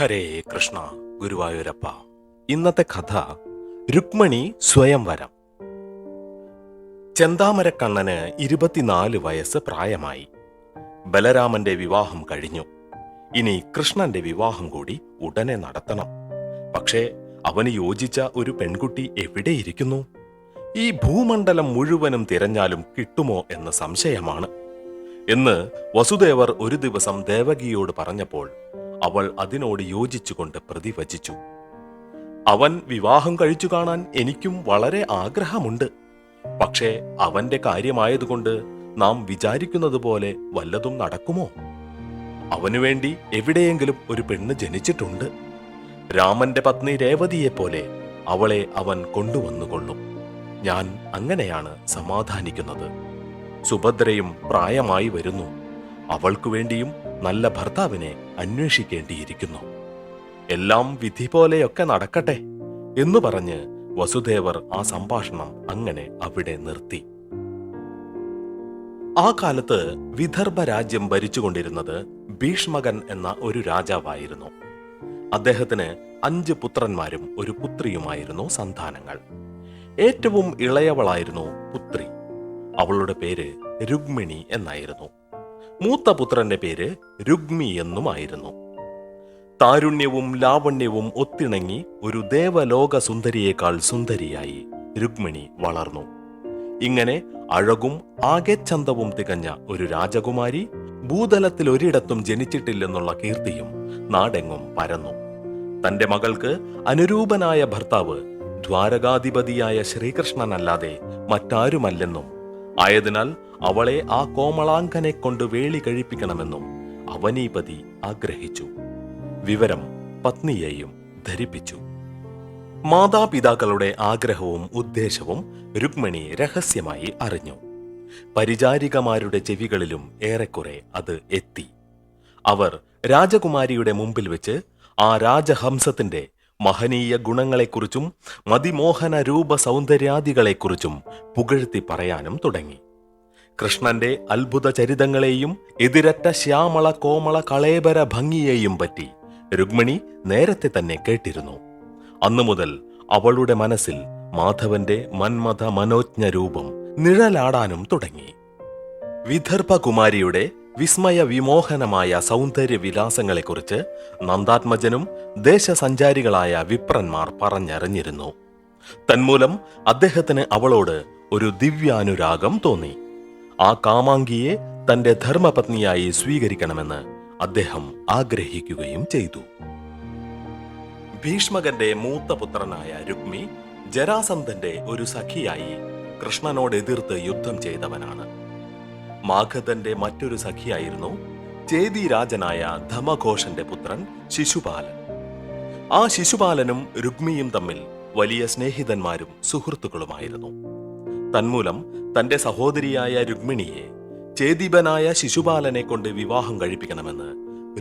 ഹരേ കൃഷ്ണ ഗുരുവായൂരപ്പ. ഇന്നത്തെ കഥ രുക്മണി സ്വയംവരം ചെന്താമരക്കണ്ണന് ഇരുപത്തിനാല് വയസ്സ് പ്രായമായി. ബലരാമന്റെ വിവാഹം കഴിഞ്ഞു. ഇനി കൃഷ്ണന്റെ വിവാഹം കൂടി ഉടനെ നടത്തണം. പക്ഷേ അവന് യോജിച്ച ഒരു പെൺകുട്ടി എവിടെയിരിക്കുന്നു? ഈ ഭൂമണ്ഡലം മുഴുവനും തിരഞ്ഞാലും കിട്ടുമോ എന്ന സംശയമാണ്. എന്ന് വസുദേവർ ഒരു ദിവസം ദേവകിയോട് പറഞ്ഞപ്പോൾ അവൾ അതിനോട് യോജിച്ചുകൊണ്ട് പ്രതിവചിച്ചു. അവൻ വിവാഹം കഴിച്ചു കാണാൻ എനിക്കും വളരെ ആഗ്രഹമുണ്ട്. പക്ഷേ അവന്റെ കാര്യമായതുകൊണ്ട് നാം വിചാരിക്കുന്നത് പോലെ വല്ലതും നടക്കുമോ? അവനുവേണ്ടി എവിടെയെങ്കിലും ഒരു പെണ്ണ് ജനിച്ചിട്ടുണ്ട്. രാമന്റെ പത്നി രേവതിയെപ്പോലെ അവളെ അവൻ കൊണ്ടുവന്നുകൊള്ളും. ഞാൻ അങ്ങനെയാണ് സമാധാനിക്കുന്നത്. സുഭദ്രയും പ്രായമായി വരുന്നു. അവൾക്കു വേണ്ടിയും നല്ല ഭർത്താവിനെ അന്വേഷിക്കേണ്ടിയിരിക്കുന്നു. എല്ലാം വിധി പോലെയൊക്കെ നടക്കട്ടെ എന്ന് പറഞ്ഞ് വസുദേവർ ആ സംഭാഷണം അങ്ങനെ അവിടെ നിർത്തി. ആ കാലത്ത് വിദർഭ രാജ്യം ഭരിച്ചുകൊണ്ടിരുന്നത് ഭീഷ്മകൻ എന്ന ഒരു രാജാവായിരുന്നു. അദ്ദേഹത്തിന് അഞ്ച് പുത്രന്മാരും ഒരു പുത്രിയുമായിരുന്നു സന്താനങ്ങൾ. ഏറ്റവും ഇളയവളായിരുന്നു പുത്രി. അവളുടെ പേര് രുക്മിണി എന്നായിരുന്നു. മൂത്ത പുത്രന്റെ പേര് രുഗ്മി എന്നുമായിരുന്നു. താരുണ്യവും ലാവണ്യവും ഒത്തിണങ്ങി ഒരു ദേവലോക സുന്ദരിയേക്കാൾ സുന്ദരിയായി രുക്മിണി വളർന്നു. ഇങ്ങനെ അഴകും ആകെ ചന്തവും തികഞ്ഞ ഒരു രാജകുമാരി ഭൂതലത്തിൽ ഒരിടത്തും ജനിച്ചിട്ടില്ലെന്നുള്ള കീർത്തിയും നാടെങ്ങും പരന്നു. തന്റെ മകൾക്ക് അനുരൂപനായ ഭർത്താവ് ദ്വാരകാധിപതിയായ ശ്രീകൃഷ്ണനല്ലാതെ മറ്റാരുമല്ലെന്നും ആയതിനാൽ അവളെ ആ കോമളാങ്കനെ കൊണ്ട് വേളി കഴിപ്പിക്കണമെന്നും അവനീപതി ആഗ്രഹിച്ചു. വിവരം പത്നിയെയും ധരിപ്പിച്ചു. മാതാപിതാക്കളുടെ ആഗ്രഹവും ഉദ്ദേശവും രുക്മിണി രഹസ്യമായി അറിഞ്ഞു. പരിചാരികമാരുടെ ചെവികളിലും ഏറെക്കുറെ അത് എത്തി. അവർ രാജകുമാരിയുടെ മുമ്പിൽ വെച്ച് ആ രാജഹംസത്തിന്റെ മഹനീയ ഗുണങ്ങളെക്കുറിച്ചും മതിമോഹന രൂപ സൗന്ദര്യാദികളെക്കുറിച്ചും പുകഴ്ത്തി പറയാനും തുടങ്ങി. കൃഷ്ണന്റെ അത്ഭുത ചരിതങ്ങളെയും എതിരറ്റ ശ്യാമള കോമള കളേബര ഭംഗിയെയും പറ്റി രുക്മിണി നേരത്തെ തന്നെ കേട്ടിരുന്നു. അന്നു മുതൽ അവളുടെ മനസ്സിൽ മാധവന്റെ മന്മഥ മനോജ്ഞ രൂപം നിഴലാടാനും തുടങ്ങി. വിദർഭകുമാരിയുടെ വിസ്മയ വിമോഹനമായ സൗന്ദര്യ വിലാസങ്ങളെക്കുറിച്ച് നന്ദാത്മജനും ദേശസഞ്ചാരികളായ വിപ്രന്മാർ പറഞ്ഞറിഞ്ഞിരുന്നു. തന്മൂലം അദ്ദേഹത്തിന് അവളോട് ഒരു ദിവ്യാനുരാഗം തോന്നി. ആ കാമാങ്കിയെ തന്റെ ധർമ്മപത്നിയായി സ്വീകരിക്കണമെന്ന് അദ്ദേഹം ആഗ്രഹിക്കുകയും ചെയ്തു. ഭീഷ്മകന്റെ മൂത്ത പുത്രനായ രുക്മി ജരാസന്ധന്റെ ഒരു സഖിയായി കൃഷ്ണനോട് എതിർത്ത് യുദ്ധം ചെയ്തവനാണ്. മാഗധന്റെ മറ്റൊരു സഖിയായിരുന്നു ചേതി രാജനായ ധമഘോഷന്റെ പുത്രൻ ശിശുപാലൻ. ആ ശിശുപാലനും രുക്മിയും തമ്മിൽ വലിയ സ്നേഹിതന്മാരും സുഹൃത്തുക്കളുമായിരുന്നു. തന്മൂലം തന്റെ സഹോദരിയായ രുക്മിണിയെ ചേതീപനായ ശിശുപാലനെ കൊണ്ട് വിവാഹം കഴിപ്പിക്കണമെന്ന്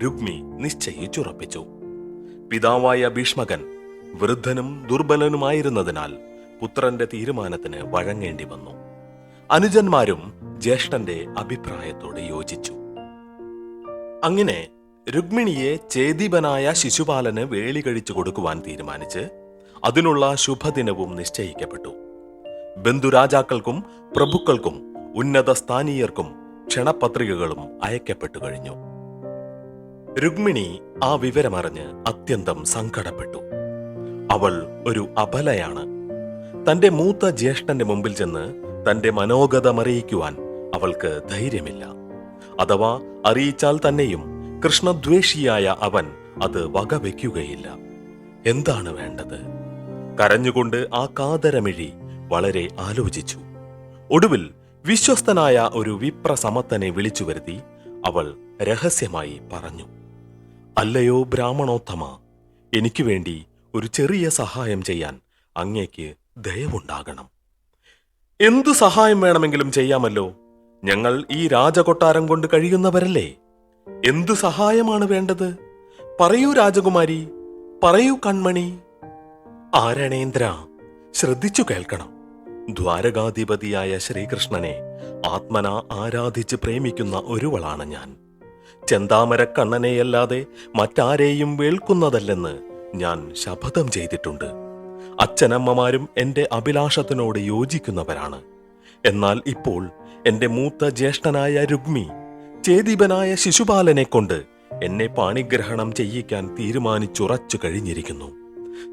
രുക്മി നിശ്ചയിച്ചുറപ്പിച്ചു. പിതാവായ ഭീഷ്മകൻ വൃദ്ധനും ദുർബലനുമായിരുന്നതിനാൽ പുത്രന്റെ തീരുമാനത്തിന് വഴങ്ങേണ്ടി വന്നു. അനുജന്മാരും ജ്യേഷ്ഠന്റെ അഭിപ്രായത്തോട് യോജിച്ചു. അങ്ങനെ രുക്മിണിയെ ചേദീപനായ ശിശുപാലന് വേളി കഴിച്ചു കൊടുക്കുവാൻ തീരുമാനിച്ച് അതിനുള്ള ശുഭദിനവും നിശ്ചയിക്കപ്പെട്ടു. ബന്ധുരാജാക്കൾക്കും പ്രഭുക്കൾക്കും ഉന്നത സ്ഥാനീയർക്കും ക്ഷണപത്രികകളും അയക്കപ്പെട്ടു കഴിഞ്ഞു. രുക്മിണി ആ വിവരമറിഞ്ഞ് അത്യന്തം സങ്കടപ്പെട്ടു. അവൾ ഒരു അബലയാണ്. തന്റെ മൂത്ത ജ്യേഷ്ഠന്റെ മുമ്പിൽ ചെന്ന് തന്റെ മനോഗതമറിയിക്കുവാൻ അവൾക്ക് ധൈര്യമില്ല. അഥവാ അറിയിച്ചാൽ തന്നെയും കൃഷ്ണദ്വേഷിയായ അവൻ അത് വകവെക്കുകയില്ല. എന്താണ് വേണ്ടത്? കരഞ്ഞുകൊണ്ട് ആ കാതരമിഴി വളരെ ആലോചിച്ചു. ഒടുവിൽ വിശ്വസ്തനായ ഒരു വിപ്രസമത്തനെ വിളിച്ചു വരുത്തി അവൾ രഹസ്യമായി പറഞ്ഞു അല്ലയോ ബ്രാഹ്മണോത്തമ എനിക്ക് വേണ്ടി ഒരു ചെറിയ സഹായം ചെയ്യാൻ അങ്ങേക്ക് ദയവുണ്ടാകണം. എന്തു സഹായം വേണമെങ്കിലും ചെയ്യാമല്ലോ? ഞങ്ങൾ ഈ രാജകൊട്ടാരം കൊണ്ട് കഴിയുന്നവരല്ലേ? എന്തു സഹായമാണ് വേണ്ടത്? പറയൂ രാജകുമാരി പറയൂ കൺമണി. ആരണേന്ദ്ര ശ്രദ്ധിച്ചു കേൾക്കണം. ദ്വാരകാധിപതിയായ ശ്രീകൃഷ്ണനെ ആത്മന ആരാധിച്ച് പ്രേമിക്കുന്ന ഒരുവളാണ് ഞാൻ. ചെന്താമരക്കണ്ണനെയല്ലാതെ മറ്റാരെയും വേൾക്കുന്നതല്ലെന്ന് ഞാൻ ശപഥം ചെയ്തിട്ടുണ്ട്. അച്ഛനമ്മമാരും എന്റെ അഭിലാഷത്തിനോട് യോജിക്കുന്നവരാണ്. എന്നാൽ ഇപ്പോൾ എന്റെ മൂത്ത ജ്യേഷ്ഠനായ രുഗ്മി ചേതീപനായ ശിശുപാലനെ കൊണ്ട് എന്നെ പാണിഗ്രഹണം ചെയ്യിക്കാൻ തീരുമാനിച്ചുറച്ചു കഴിഞ്ഞിരിക്കുന്നു.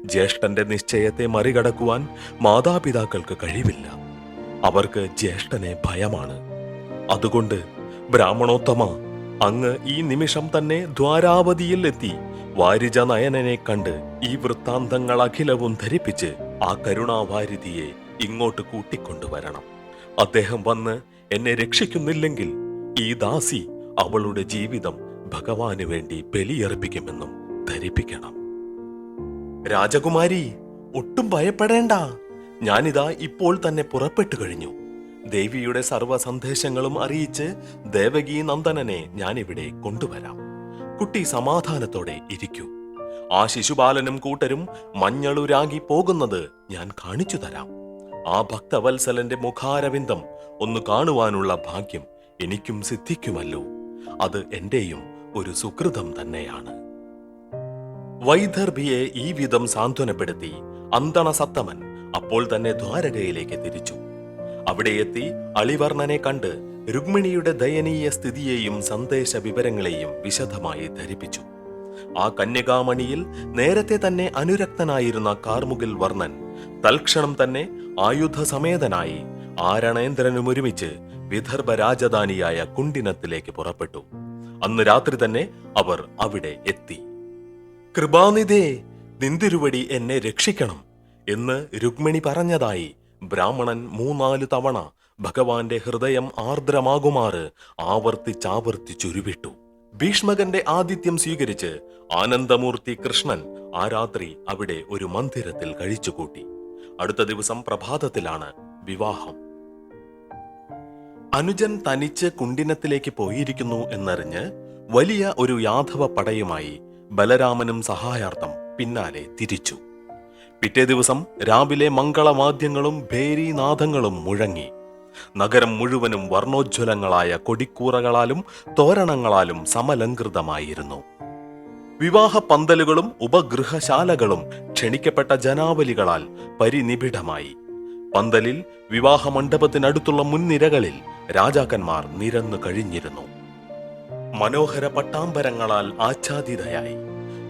ജ്യേഷ്ഠന്റെ നിശ്ചയത്തെ മറികടക്കുവാൻ മാതാപിതാക്കൾക്ക് കഴിവില്ല. അവർക്ക് ജ്യേഷ്ഠനെ ഭയമാണ്. അതുകൊണ്ട് ബ്രാഹ്മണോത്തമ അങ്ങ് ഈ നിമിഷം തന്നെ ദ്വാരാവതിയിൽ എത്തി വാരിജ നയനനെ കണ്ട് ഈ വൃത്താന്തങ്ങൾ അഖിലവും ധരിപ്പിച്ച് ആ കരുണാവാരിധിയെ ഇങ്ങോട്ട് കൂട്ടിക്കൊണ്ടുവരണം. അദ്ദേഹം വന്ന് എന്നെ രക്ഷിക്കുന്നില്ലെങ്കിൽ ഈ ദാസി അവളുടെ ജീവിതം ഭഗവാന് വേണ്ടി ബലിയർപ്പിക്കുമെന്നും ധരിപ്പിക്കണം. രാജകുമാരി ഒട്ടും ഭയപ്പെടേണ്ട. ഞാനിതാ ഇപ്പോൾ തന്നെ പുറപ്പെട്ടു കഴിഞ്ഞു. ദേവിയുടെ സർവ സന്ദേശങ്ങളും അറിയിച്ച് ദേവകി നന്ദനനെ ഞാനിവിടെ കൊണ്ടുവരാം. കുട്ടി സമാധാനത്തോടെ ഇരിക്കൂ. ആ ശിശുപാലനും കൂട്ടരും മഞ്ഞളുരാകി പോകുന്നത് ഞാൻ കാണിച്ചു തരാം. ആ ഭക്തവത്സലന്റെ മുഖാരവിന്ദം ഒന്ന് കാണുവാനുള്ള ഭാഗ്യം എനിക്കും സിദ്ധിക്കുമല്ലോ. അത് എന്റെയും ഒരു സുഹൃതം തന്നെയാണ്. വൈദർഭിയെ ഈ വിധം സാന്ത്വനപ്പെടുത്തി അന്തണ സത്തമൻ അപ്പോൾ തന്നെ ദ്വാരകയിലേക്ക് തിരിച്ചു. അവിടെ എത്തി അളിവർണനെ കണ്ട് രുക്മിണിയുടെ ദയനീയ സ്ഥിതിയെയും സന്ദേശ വിവരങ്ങളെയും വിശദമായി ധരിപ്പിച്ചു. ആ കന്യകാമണിയിൽ നേരത്തെ തന്നെ അനുരക്തനായിരുന്ന കാർമുകിൽ വർണൻ തൽക്ഷണം തന്നെ ആയുധസമേതനായി ആരണേന്ദ്രനും ഒരുമിച്ച് വിദർഭ രാജധാനിയായ കുണ്ടിനത്തിലേക്ക് പുറപ്പെട്ടു. അന്ന് രാത്രി തന്നെ അവർ അവിടെ എത്തി. കൃപാനിധേ നിന്തിരുവടി എന്നെ രക്ഷിക്കണം എന്ന് രുക്മിണി പറഞ്ഞതായി ബ്രാഹ്മണൻ മൂന്നാൽ തവണ ഭഗവാന്റെ ഹൃദയം ആർദ്രമാകുമാറ് ആവർത്തിച്ചാവർത്തിച്ചുരുവിട്ടു ഭീഷ്മകന്റെ ആതിഥ്യം സ്വീകരിച്ച് ആനന്ദമൂർത്തി കൃഷ്ണൻ ആ രാത്രി അവിടെ ഒരു മന്ദിരത്തിൽ കഴിച്ചുകൂട്ടി. അടുത്ത ദിവസം പ്രഭാതത്തിലാണ് വിവാഹം. അനുജൻ തനിച്ച് കുണ്ടിനത്തിലേക്ക് പോയിരിക്കുന്നു എന്നറിഞ്ഞ് വലിയ ഒരു യാദവ പടയുമായി ബലരാമനും സഹായാർത്ഥം പിന്നാലെ തിരിച്ചു. പിറ്റേ ദിവസം രാവിലെ മംഗളവാദ്യങ്ങളും ഭേരീനാഥങ്ങളും മുഴങ്ങി. നഗരം മുഴുവനും വർണോജ്വലങ്ങളായ കൊടിക്കൂറകളാലും തോരണങ്ങളാലും സമലങ്കൃതമായിരുന്നു വിവാഹ പന്തലുകളും ഉപഗൃഹശാലകളും ക്ഷണിക്കപ്പെട്ട ജനാവലികളാൽ പരിനിബിഡമായി. പന്തലിൽ വിവാഹ മണ്ഡപത്തിനടുത്തുള്ള മുൻനിരകളിൽ രാജാക്കന്മാർ നിരന്നു കഴിഞ്ഞിരുന്നു. മനോഹര പട്ടാമ്പരങ്ങളാൽ ആച്ഛാദിതയായി.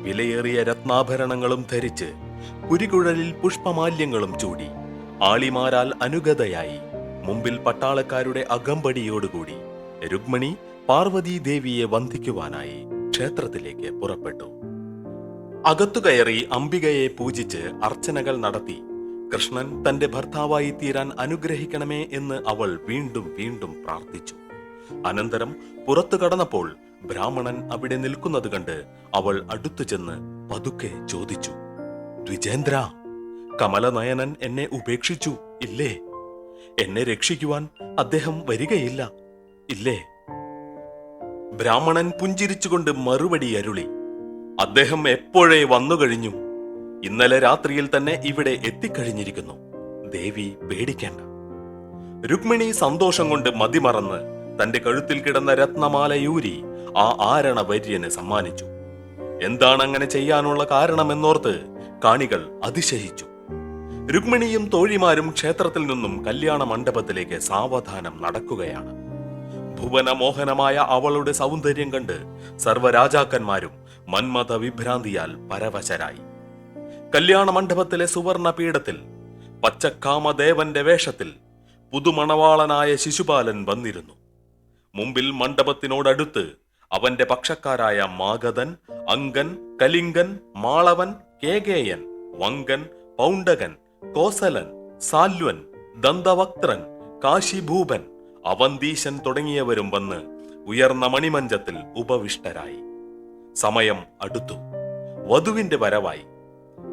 വിലയേറിയ രത്നാഭരണങ്ങളും ധരിച്ച് കുരികുഴലിൽ പുഷ്പമാല്യങ്ങളും ചൂടി ആളിമാരാൽ അനുഗതയായി. മുമ്പിൽ പട്ടാളക്കാരുടെ അകമ്പടിയോടുകൂടി രുക്മിണി പാർവതീ ദേവിയെ വന്ദിക്കുവാനായി. ക്ഷേത്രത്തിലേക്ക് പുറപ്പെട്ടു. അകത്തു കയറി അംബികയെ പൂജിച്ച് അർച്ചനകൾ നടത്തി കൃഷ്ണൻ തന്റെ ഭർത്താവായി തീരാൻ അനുഗ്രഹിക്കണമേ എന്ന് അവൾ വീണ്ടും വീണ്ടും പ്രാർത്ഥിച്ചു. അനന്തരം പുറത്തു കടന്നപ്പോൾ ബ്രാഹ്മണൻ അവിടെ നിൽക്കുന്നത് കണ്ട് അവൾ അടുത്തു ചെന്ന് പതുക്കെ ചോദിച്ചു ദ്വിജേന്ദ്ര കമലനയനൻ എന്നെ ഉപേക്ഷിച്ചു ഇല്ലേ? എന്നെ രക്ഷിക്കുവാൻ അദ്ദേഹം വരികയില്ല ഇല്ലേ? ബ്രാഹ്മണൻ പുഞ്ചിരിച്ചുകൊണ്ട് മറുപടി അരുളി. അദ്ദേഹം എപ്പോഴേ വന്നുകഴിഞ്ഞു ഇന്നലെ രാത്രിയിൽ തന്നെ ഇവിടെ എത്തിക്കഴിഞ്ഞിരിക്കുന്നു. ദേവി പേടിക്കേണ്ട. രുക്മിണി സന്തോഷം കൊണ്ട് മതിമറന്ന് തന്റെ കഴുത്തിൽ കിടന്ന രത്നമാലയൂരി ആ ആരണ വര്യനെ സമ്മാനിച്ചു. എന്താണ് അങ്ങനെ ചെയ്യാനുള്ള കാരണമെന്നോർത്ത് കാണികൾ അതിശയിച്ചു. രുക്മിണിയും തോഴിമാരും ക്ഷേത്രത്തിൽ നിന്നും കല്യാണ മണ്ഡപത്തിലേക്ക് സാവധാനം നടക്കുകയാണ്. ഭുവനമോഹനമായ അവളുടെ സൗന്ദര്യം കണ്ട് സർവരാജാക്കന്മാരും മന്മത വിഭ്രാന്തിയാൽ പരവശരായി. കല്യാണ മണ്ഡപത്തിലെ സുവർണ പീഠത്തിൽ പച്ചക്കാമദേവന്റെ വേഷത്തിൽ പുതുമണവാളനായ ശിശുപാലൻ വന്നിരുന്നു. മുമ്പിൽ മണ്ഡപത്തിനോടടുത്ത് അവന്റെ പക്ഷക്കാരായ മാഗതൻ അങ്കൻ കലിംഗൻ മാളവൻ കേകേയൻ വങ്കൻ പൗണ്ടകൻ കോസലൻ സാല്വൻ ദന്തവക്ത്രൻ കാശിഭൂപൻ അവന്തീശൻ തുടങ്ങിയവരും വന്ന് ഉയർന്ന മണിമഞ്ചത്തിൽ ഉപവിഷ്ടരായി. സമയം അടുത്തു. വധുവിന്റെ വരവായി.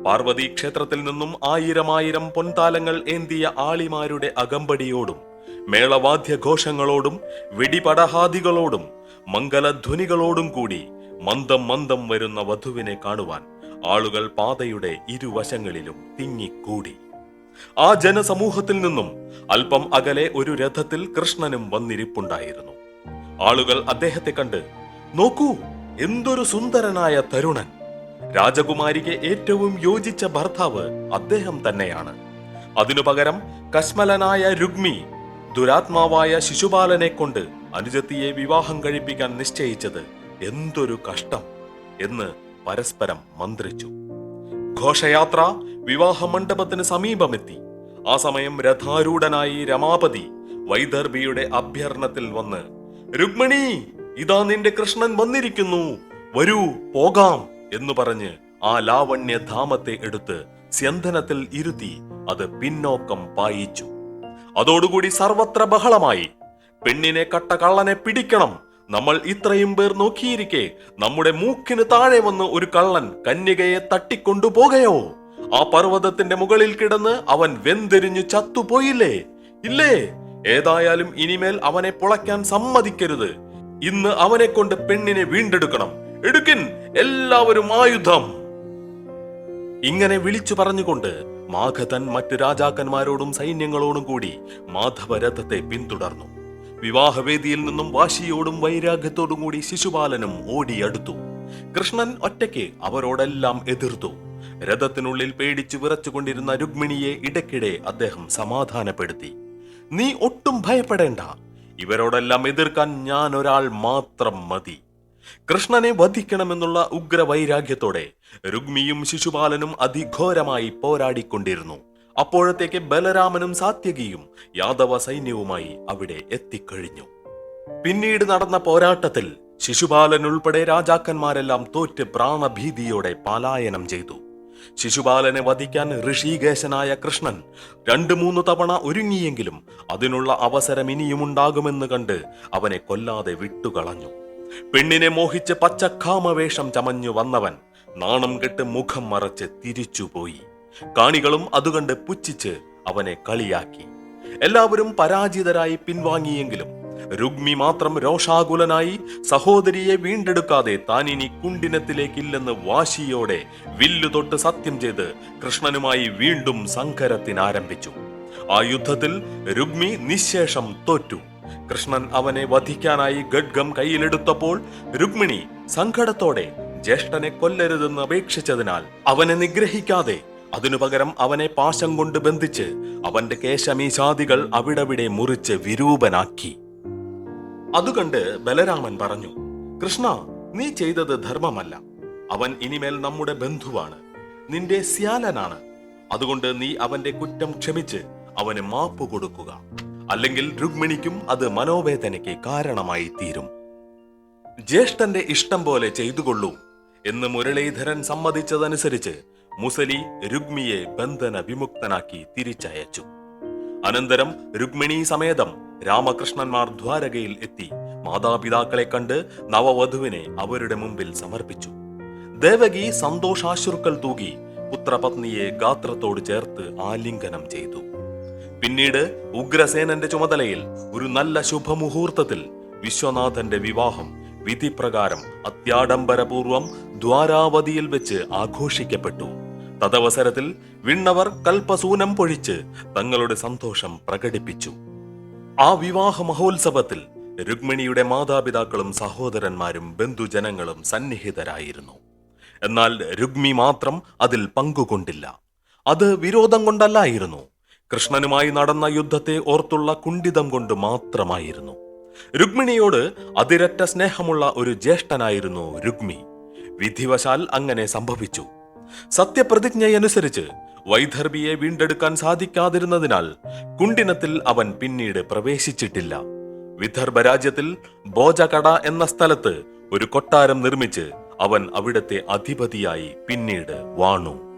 പാർവതി ക്ഷേത്രത്തിൽ നിന്നും ആയിരം ആയിരം പൊൻതാലങ്ങൾ ഏന്തിയ ആളിമാരുടെ അകമ്പടിയോടും മേളവാദ്യഘോഷങ്ങളോടും വെടിപടഹാദികളോടും മംഗലധ്വനികളോടും കൂടി മന്ദം മന്ദം വരുന്ന വധുവിനെ കാണുവാൻ ആളുകൾ പാതയുടെ ഇരുവശങ്ങളിലും തിങ്ങിക്കൂടി. ആ ജനസമൂഹത്തിൽ നിന്നും അല്പം അകലെ ഒരു രഥത്തിൽ കൃഷ്ണനും വന്നിരിപ്പുണ്ടായിരുന്നു. ആളുകൾ അദ്ദേഹത്തെ കണ്ട് നോക്കൂ എന്തൊരു സുന്ദരനായ തരുണൻ. രാജകുമാരിക്ക് ഏറ്റവും യോജിച്ച ഭർത്താവ് അദ്ദേഹം തന്നെയാണ്. അതിനു പകരം കശ്മലനായ രുഗ്മി ദുരാത്മാവായ ശിശുപാലനെ കൊണ്ട് അനുജത്തിയെ വിവാഹം കഴിപ്പിക്കാൻ നിശ്ചയിച്ചത് എന്തൊരു കഷ്ടം എന്ന് പരസ്പരം മന്ത്രിച്ചു. ഘോഷയാത്ര വിവാഹ മണ്ഡപത്തിന് സമീപമെത്തി. ആ സമയം രഥാരൂഢനായി രമാപതി വൈദർഭിയുടെ അഭ്യർത്ഥനത്തിൽ വന്ന് രുക്മിണി ഇതാ നിന്റെ കൃഷ്ണൻ വന്നിരിക്കുന്നു. വരൂ പോകാം എന്ന് പറഞ്ഞ് ആ ലാവണ്യ ധാമത്തെ എടുത്ത് സ്യന്ധനത്തിൽ ഇരുത്തി അത് പിന്നോക്കം പായിച്ചു. അതോടുകൂടി സർവത്ര ബഹളമായി. പെണ്ണിനെ കട്ട കള്ളനെ പിടിക്കണം. നമ്മൾ ഇത്രയും പേർ നോക്കിയിരിക്കെ. നമ്മുടെ മൂക്കിന് താഴെ വന്ന് ഒരു കള്ളൻ കന്യകയെ തട്ടിക്കൊണ്ടുപോകയോ? ആ പർവതത്തിന്റെ മുകളിൽ കിടന്ന് അവൻ വെന്തെരിഞ്ഞു ചത്തുപോയില്ലേ? ഇല്ലേ? ഏതായാലും ഇനിമേൽ അവനെ പൊളയ്ക്കാൻ സമ്മതിക്കരുത്. ഇന്ന് അവനെ കൊണ്ട് പെണ്ണിനെ വീണ്ടെടുക്കണം. എടുക്കിൻ എല്ലാവരും ആയുധം. ഇങ്ങനെ വിളിച്ചു പറഞ്ഞുകൊണ്ട് മാഘതൻ മറ്റു രാജാക്കന്മാരോടും സൈന്യങ്ങളോടും കൂടി മാധവരഥത്തെ പിന്തുടർന്നു. വിവാഹവേദിയിൽ നിന്നും വാശിയോടും വൈരാഗ്യത്തോടും കൂടി ശിശുപാലനും ഓടിയടുത്തു. കൃഷ്ണൻ ഒറ്റയ്ക്ക് അവരോടെല്ലാം എതിർത്തു. രഥത്തിനുള്ളിൽ പേടിച്ചു വിറച്ചുകൊണ്ടിരുന്ന രുക്മിണിയെ ഇടയ്ക്കിടെ അദ്ദേഹം സമാധാനപ്പെടുത്തി. നീ ഒട്ടും ഭയപ്പെടേണ്ട. ഇവരോടെല്ലാം എതിർക്കാൻ ഞാൻ ഒരാൾ മാത്രം മതി. കൃഷ്ണനെ വധിക്കണമെന്നുള്ള ഉഗ്രവൈരാഗ്യത്തോടെ രുഗ്മിയും ശിശുപാലനും അതിഘോരമായി പോരാടിക്കൊണ്ടിരുന്നു. അപ്പോഴത്തേക്ക് ബലരാമനും സാത്യകിയും യാദവ സൈന്യവുമായി അവിടെ എത്തിക്കഴിഞ്ഞു. പിന്നീട് നടന്ന പോരാട്ടത്തിൽ ശിശുപാലൻ ഉൾപ്പെടെ രാജാക്കന്മാരെല്ലാം തോറ്റ് പ്രാണഭീതിയോടെ പലായനം ചെയ്തു. ശിശുപാലനെ വധിക്കാൻ ഋഷികേശനായ കൃഷ്ണൻ രണ്ടു മൂന്ന് തവണ ഒരുങ്ങിയെങ്കിലും അതിനുള്ള അവസരം ഇനിയുമുണ്ടാകുമെന്ന് കണ്ട് അവനെ കൊല്ലാതെ വിട്ടുകളഞ്ഞു. പെണ്ണിനെ മോഹിച്ച് പച്ചക്കാമവേഷം ചമഞ്ഞു വന്നവൻ നാണം കെട്ട് മുഖം മറച്ച് തിരിച്ചുപോയി. കാണികളും അതുകണ്ട് പുച്ഛിച്ച് അവനെ കളിയാക്കി. എല്ലാവരും പരാജിതരായി പിൻവാങ്ങിയെങ്കിലും രുഗ്മി മാത്രം രോഷാകുലനായി സഹോദരിയെ വീണ്ടെടുക്കാതെ താൻ ഇനി കുണ്ടിനത്തിലേക്കില്ലെന്ന് വാശിയോടെ വില്ലു തൊട്ട് സത്യം ചെയ്ത് കൃഷ്ണനുമായി വീണ്ടും സങ്കരത്തിനാരംഭിച്ചു ആ യുദ്ധത്തിൽ രുഗ്മി നിശേഷം തോറ്റു. കൃഷ്ണൻ അവനെ വധിക്കാനായി ഗഡ്ഗം കയ്യിലെടുത്തപ്പോൾ രുക്മിണി സങ്കടത്തോടെ ജ്യേഷ്ഠനെ കൊല്ലരുതെന്ന് അപേക്ഷിച്ചതിനാൽ അവനെ നിഗ്രഹിക്കാതെ അതിനു പകരം അവനെ പാശം കൊണ്ട് ബന്ധിച്ച് അവന്റെ കേശമീശാദികൾ അവിടവിടെ മുറിച്ച് വിരൂപനാക്കി. അതുകണ്ട് ബലരാമൻ പറഞ്ഞു കൃഷ്ണ നീ ചെയ്തത് ധർമ്മമല്ല. അവൻ ഇനിമേൽ നമ്മുടെ ബന്ധുവാണ്. നിന്റെ സ്യാലനാണ്. അതുകൊണ്ട് നീ അവന്റെ കുറ്റം ക്ഷമിച്ച് അവന് മാപ്പ് കൊടുക്കുക. അല്ലെങ്കിൽ രുക്മിണിക്കും അത് മനോവേദനയ്ക്ക് കാരണമായി തീരും. ജ്യേഷ്ഠന്റെ ഇഷ്ടം പോലെ ചെയ്തുകൊള്ളൂ എന്ന് മുരളീധരൻ സമ്മതിച്ചതനുസരിച്ച് മുസലി രുഗ്മിയെ ബന്ധന വിമുക്തനാക്കി തിരിച്ചയച്ചു. അനന്തരം രുക്മിണി സമേതം രാമകൃഷ്ണന്മാർ ദ്വാരകയിൽ എത്തി. മാതാപിതാക്കളെ കണ്ട് നവവധുവിനെ അവരുടെ മുമ്പിൽ സമർപ്പിച്ചു. ദേവകി സന്തോഷാശ്രുക്കൾ തൂകി പുത്രപത്നിയെ ഗാത്രത്തോട് ചേർത്ത് ആലിംഗനം ചെയ്തു. പിന്നീട് ഉഗ്രസേനന്റെ ചുമതലയിൽ ഒരു നല്ല ശുഭമുഹൂർത്തത്തിൽ വിശ്വനാഥന്റെ വിവാഹം വിധിപ്രകാരം അത്യാഡംബരപൂർവം ദ്വാരാവതിയിൽ വെച്ച് ആഘോഷിക്കപ്പെട്ടു. തദവസരത്തിൽ വിണ്ണവർ കൽപ്പസൂനം പൊഴിച്ച് തങ്ങളുടെ സന്തോഷം പ്രകടിപ്പിച്ചു. ആ വിവാഹ മഹോത്സവത്തിൽ രുക്മിണിയുടെ മാതാപിതാക്കളും സഹോദരന്മാരും ബന്ധുജനങ്ങളും സന്നിഹിതരായിരുന്നു. എന്നാൽ രുഗ്മി മാത്രം അതിൽ പങ്കുകൊണ്ടില്ല. അത് വിരോധം കൊണ്ടല്ലായിരുന്നു. കൃഷ്ണനുമായി നടന്ന യുദ്ധത്തെ ഓർത്തുള്ള കുണ്ഠിതം കൊണ്ട് മാത്രമായിരുന്നു. രുക്മിണിയോട് അതിരറ്റ സ്നേഹമുള്ള ഒരു ജ്യേഷ്ഠനായിരുന്നു രുഗ്മി വിധിവശാൽ അങ്ങനെ സംഭവിച്ചു. സത്യപ്രതിജ്ഞയനുസരിച്ച് വൈദർഭിയെ വീണ്ടെടുക്കാൻ സാധിക്കാതിരുന്നതിനാൽ കുണ്ടിനത്തിൽ അവൻ പിന്നീട് പ്രവേശിച്ചിട്ടില്ല. വിദർഭ രാജ്യത്തിൽ ബോജകട എന്ന സ്ഥലത്ത് ഒരു കൊട്ടാരം നിർമ്മിച്ച് അവൻ അവിടത്തെ അധിപതിയായി പിന്നീട് വാണു.